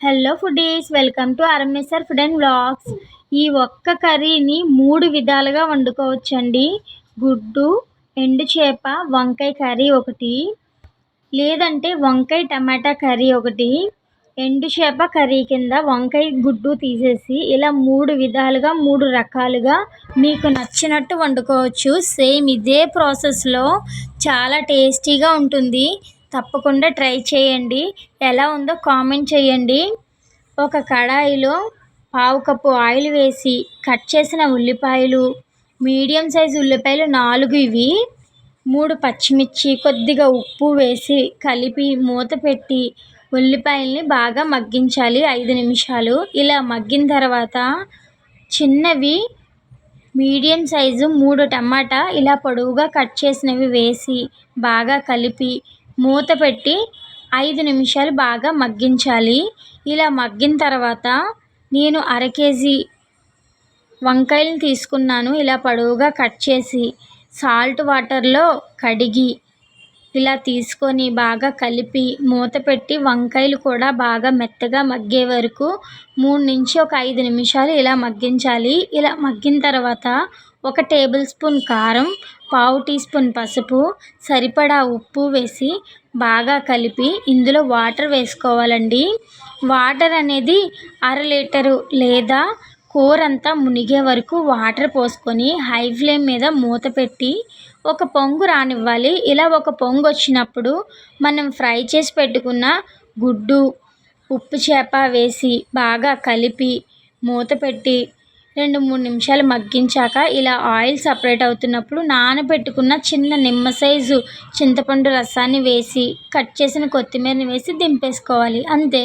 Hello foodies welcome to RMSR food and blogs ఈ ఒక్క కర్రీని మూడు విధాలుగా వండుకోవచ్చండి. గుడ్డు ఎండు చేప వంకాయ కర్రీ ఒకటి లేదంటే వంకాయ టమాటా కర్రీ ఒకటి ఎండు చేప కర్రీ కింద వంకాయ గుడ్డు తీసేసి ఇలా మూడు విధాలుగా మూడు రకాలుగా మీకు నచ్చినట్టు వండుకోవచ్చు. సేమ్ ఇదే ప్రాసెస్లో చాలా టేస్టీగా ఉంటుంది. తప్పకుండా ట్రై చేయండి. ఎలా ఉందో కామెంట్ చేయండి. ఒక కడాయిలో పావు కప్పు ఆయిల్ వేసి కట్ చేసిన ఉల్లిపాయలు మీడియం సైజు ఉల్లిపాయలు నాలుగు ఇవి. మూడు పచ్చిమిర్చి కొద్దిగా ఉప్పు వేసి కలిపి మూత పెట్టి ఉల్లిపాయల్ని బాగా మగ్గించాలి ఐదు నిమిషాలు. ఇలా మగ్గిన తర్వాత చిన్నవి మీడియం సైజు మూడు టమాటా ఇలా పొడవుగా కట్ చేసినవి వేసి బాగా కలిపి మూత పెట్టి ఐదు నిమిషాలు బాగా మగ్గించాలి. ఇలా మగ్గిన తర్వాత నేను అర కేజీ వంకాయలు తీసుకున్నాను. ఇలా పొడవుగా కట్ చేసి సాల్ట్ వాటర్లో కడిగి ఇలా తీసుకొని బాగా కలిపి మూత పెట్టి వంకాయలు కూడా బాగా మెత్తగా మగ్గే వరకు మూడు నుంచి ఒక ఐదు నిమిషాలు ఇలా మగ్గించాలి. ఇలా మగ్గిన తర్వాత ఒక టేబుల్ స్పూన్ కారం పావు టీ స్పూన్ పసుపు సరిపడా ఉప్పు వేసి బాగా కలిపి ఇందులో వాటర్ వేసుకోవాలండి. వాటర్ అనేది అర లీటరు లేదా కూర అంతా మునిగే వరకు వాటర్ పోసుకొని హై ఫ్లేమ్ మీద మూత పెట్టి ఒక పొంగు రానివ్వాలి. ఇలా ఒక పొంగు వచ్చినప్పుడు మనం ఫ్రై చేసి పెట్టుకున్న గుడ్డు ఉప్పు చేప వేసి బాగా కలిపి మూత పెట్టి రెండు మూడు నిమిషాలు మగ్గించాక ఇలా ఆయిల్ సపరేట్ అవుతున్నప్పుడు నానబెట్టుకున్న చిన్న నిమ్మ సైజు చింతపండు రసాన్ని వేసి కట్ చేసిన కొత్తిమీరని వేసి దింపేసుకోవాలి. అంతే.